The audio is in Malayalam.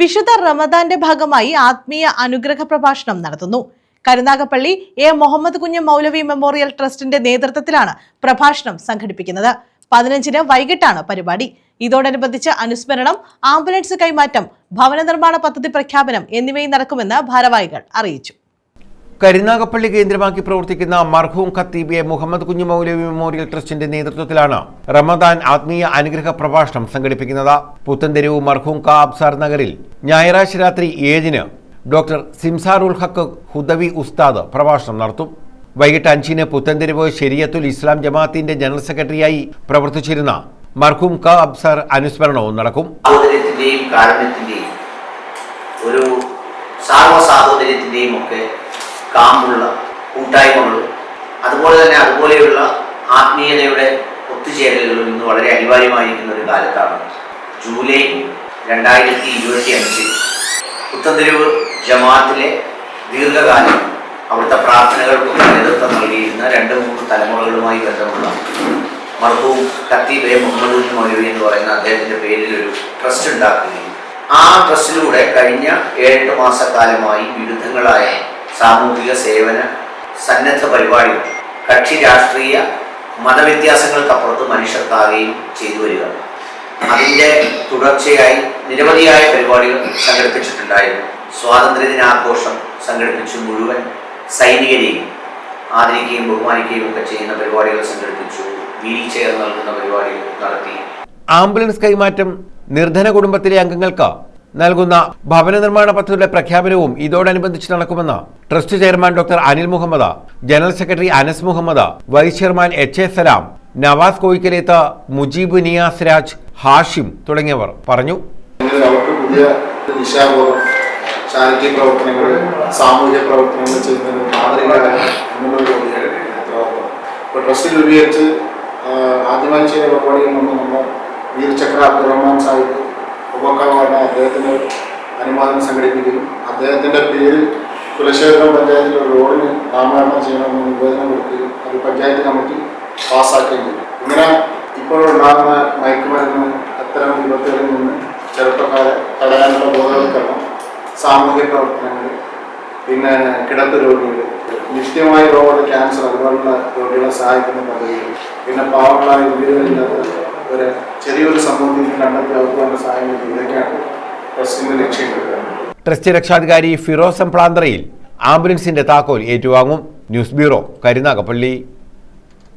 വിശുദ്ധ റമദാന്റെ ഭാഗമായി ആത്മീയ അനുഗ്രഹ പ്രഭാഷണം നടത്തുന്നു. കരുനാഗപ്പള്ളി എ. മുഹമ്മദ് കുഞ്ഞ് മൗലവി മെമ്മോറിയൽ ട്രസ്റ്റിന്റെ നേതൃത്വത്തിലാണ് പ്രഭാഷണം സംഘടിപ്പിക്കുന്നത്. പതിനഞ്ചിന് വൈകിട്ടാണ് പരിപാടി. ഇതോടനുബന്ധിച്ച് അനുസ്മരണം ആംബുലൻസ് കൈമാറ്റം ഭവന നിർമ്മാണ പദ്ധതി പ്രഖ്യാപനം എന്നിവയും നടക്കുമെന്ന് ഭാരവാഹികൾ അറിയിച്ചു. കരുനാഗപ്പള്ളി കേന്ദ്രമാക്കി പ്രവർത്തിക്കുന്ന മർഹൂം ഖത്തീബിയെ മുഹമ്മദ് കുഞ്ഞു മൗലവി മെമ്മോറിയൽ ട്രസ്റ്റിന്റെ നേതൃത്വത്തിലാണ് റമദാൻ ആത്മീയ അനുഗ്രഹ പ്രഭാഷണം സംഘടിപ്പിക്കുന്നത്. പുത്തൻതെരുവ് മർഹൂം കാബ്സാർ നഗറിൽ ഞായറാഴ്ച രാത്രി ഏഴിന് ഡോക്ടർ സിംസാറുൽ ഹക്ക് ഹുദവി ഉസ്താദ് പ്രഭാഷണം നടത്തും. വൈകിട്ട് അഞ്ചിന് പുത്തൻതെരുവ് ശരിയത്തുൽ ഇസ്ലാം ജമാഅത്തിന്റെ ജനറൽ സെക്രട്ടറിയായി പ്രവർത്തിച്ചിരുന്ന മർഹൂം ക അബ്സാർ അനുസ്മരണവും നടക്കും. ഒരു സാർവ ഒരു സാർവസാഹോദര്യത്തിന്റെയും ഒക്കെ കാമ്പുള്ള കൂട്ടായ്മകളും അതുപോലെ തന്നെ അതുപോലെയുള്ള ആത്മീയതയുടെ ഒത്തുചേരലുകളും ഇന്ന് വളരെ അനിവാര്യമായിരിക്കുന്ന ഒരു കാലത്താണ്. ജൂലൈ രണ്ടായിരത്തി ഇരുപത്തി അഞ്ചിൽ പുത്തന്തിരിവ് ജമാഅത്തിലെ ദീർഘകാലം അവിടുത്തെ പ്രാർത്ഥനകൾക്കും നേതൃത്വം നൽകിയിരുന്ന രണ്ട് മൂന്ന് തലമുറകളുമായി ബന്ധമുള്ള മർഹൂം കത്തീബെ മുഹമ്മദ് മൗലവി എന്ന് പറയുന്ന അദ്ദേഹത്തിന്റെ പേരിൽ ഒരു ട്രസ്റ്റ് ഉണ്ടാക്കുകയും ആ ട്രസ്റ്റിലൂടെ കഴിഞ്ഞ ഏഴെട്ട് മാസക്കാലമായി വിവിധങ്ങളായ സാമൂഹിക സേവന സന്നദ്ധ പരിപാടികൾ കക്ഷി രാഷ്ട്രീയ മതവ്യത്യാസങ്ങൾക്കപ്പുറത്ത് മനുഷ്യർക്കാകുകയും ചെയ്തു വരിക. അതിന്റെ തുടർച്ചയായി നിരവധിയായ പരിപാടികൾ സംഘടിപ്പിച്ചിട്ടുണ്ടായിരുന്നു. സ്വാതന്ത്ര്യദിനാഘോഷം സംഘടിപ്പിച്ചു മുഴുവൻ സൈനികരെയും ആദരിക്കുകയും ബഹുമാനിക്കുകയും ഒക്കെ ചെയ്യുന്ന പരിപാടികൾ സംഘടിപ്പിച്ചു. വീൽ ചെയർ നൽകുന്ന പരിപാടികൾ നടത്തി. ആംബുലൻസ് കൈമാറ്റം നിർധന കുടുംബത്തിലെ അംഗങ്ങൾക്ക് നൽകുന്ന ഭവന നിർമ്മാണ പദ്ധതിയുടെ പ്രഖ്യാപനവും ഇതോടനുബന്ധിച്ച് നടക്കുമെന്ന് trust chairman doctor Anil Muhammad general secretary Anas Muhammad vice chairman H A Salam Navas Koyikkalath Mujeeb Niyas Raj Hashim തുടങ്ങിയവർ പറഞ്ഞു. ചാരിറ്റി സാമൂഹ്യ ആദ്യമായി ചെയ്ത പരിപാടിയിൽ നിന്ന് നമ്മൾ വീർചക്ര അബ്ദുറഹ്മാൻ സാഹിബ് ഉപക്കാവാണ് അദ്ദേഹത്തിന് അനുവാദം സംഘടിപ്പിക്കുകയും അദ്ദേഹത്തിന്റെ പേരിൽ കുലശേഖരം പഞ്ചായത്തിൽ ഒരു റോഡിന് നാമകരണം ചെയ്യണമെന്ന് നിവേദനം കൊടുക്കുകയും അത് പഞ്ചായത്ത് കമ്മിറ്റി പാസ്സാക്കുകയും ചെയ്തു. ഇങ്ങനെ ഇപ്പോഴുണ്ടാകുന്ന മയക്കുമരുന്ന് അത്തരം വിപത്തുകളിൽ നിന്ന് ചെറുപ്പക്കാരെ തടയാനുള്ള ബോധവൽക്കരണം സാമൂഹിക പ്രവർത്തനങ്ങൾ പിന്നെ കിടപ്പ് രോഗികൾ നിത്യമായ രോഗമുള്ള ക്യാൻസർ അതുപോലുള്ള രോഗികളെ സഹായിക്കുന്ന പദ്ധതികൾ പിന്നെ പാവങ്ങളായ വീടുകളില്ലാത്ത ഒരു ചെറിയൊരു സംഭവത്തിൽ കണ്ടെത്തി അവർക്ക് വേണ്ട സഹായങ്ങൾ. ഇതൊക്കെയാണ് ട്രസ്റ്റിന്റെ ലക്ഷ്യം ട്രസ്റ്റ് രക്ഷാധികാരി ഫിറോസ് എംപ്ലാന്തറയിൽ ആംബുലൻസിന്റെ താക്കോൽ ഏറ്റുവാങ്ങും. News bureau Karunagappally.